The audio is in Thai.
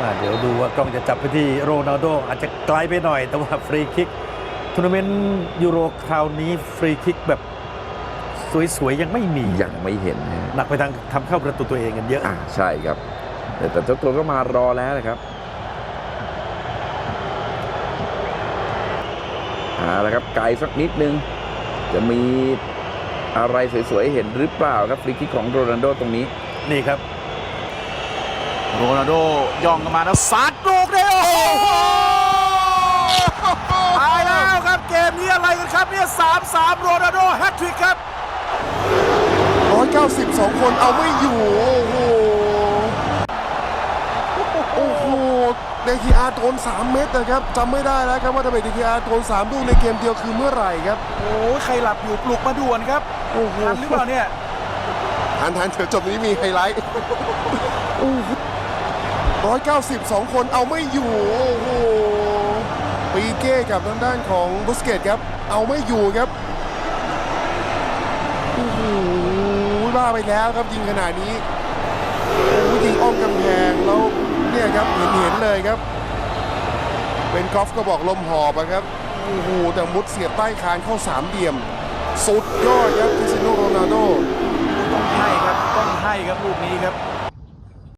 อ่าเดี๋ยวดูว่ากล้องจะจับไปที่โรนัลโดอาจจะไกลไปหน่อย แต่ว่าฟรีคิกทัวร์นาเมนต์ยูโรคราวนี้ฟรีคิกแบบสวยๆ ยังไม่มียังไม่เห็นนะหนักไปทางทำเข้าประตูตัวเองกันเยอะ อ่าใช่ครับ แต่แต่เจ้าตัวก็มารอแล้วนะครับเอาละครับไกลสักนิดนึง จะมีอะไรสวยๆ เห็นหรือเปล่าครับฟรีคิกของโรนัลโดตรงนี้ นี่ครับ โรนัลโดย่องกันมาแล้วซัดลูกเดียวโอ้โหตายแล้วครับเกมนี้อะไรกันครับเนี่ยสามสามโรนัลโดแฮตทริกครับ192คนเอาไม่อยู่ โอ้โห โอ้โหเดคีอาโดน3เม็ดนะครับจำไม่ได้แล้วครับว่าทำไมเดคีอาโดน3ลูกในเกมเดียวคือเมื่อไหร่ครับ โอ้ยใครหลับอยู่ปลุกมาด่วนครับ โอ้โหทันหรือเปล่าเนี่ยทันทันเถอะจบนี้มีไฮไลท์โอ้โห 192คนเอาไม่อยู่ โอ้โหปีเก้กับทางด้านของบุสเกตครับ เอาไม่อยู่ครับ โอ้โหบ้าไปแล้วครับยิงขนาดนี้โอ้ยิงอ้อมกำแพงแล้วเนี่ยครับเห็นเห็นเลยครับ เป็นกอล์ฟก็บอกลมหอบอะครับ โอ้โหแต่มุดเสียบใต้คานเข้าสามเหลี่ยม สุดยอดครับคริสเตียโนโรนัลโดต้องให้ครับ ต้องให้ครับลูกนี้ครับ